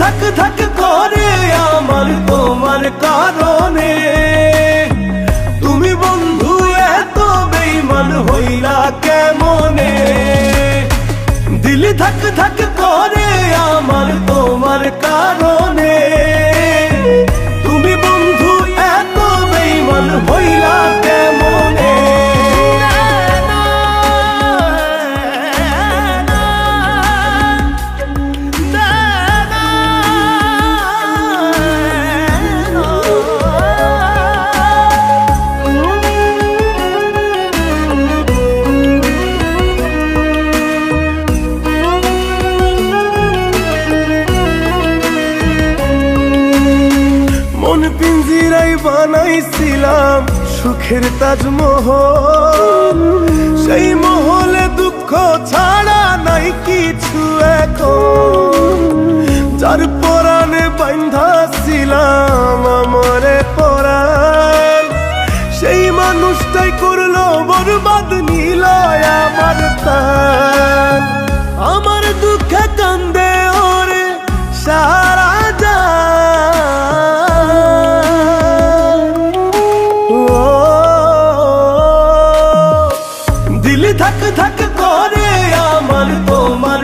থাক থাক করে আমার তোমার কারণে। পিঞ্জিরাই বানাইছিলাম সুখের তাজমহল। সেই মহলে দুঃখ ছাড়া নাই কিছু এখন। যার পরাণে বান্ধাছিলাম আমার পরায় সেই মানুষটাই করল বরবাদ নিল আমার তা ধাক ধাক করে আমার তোমার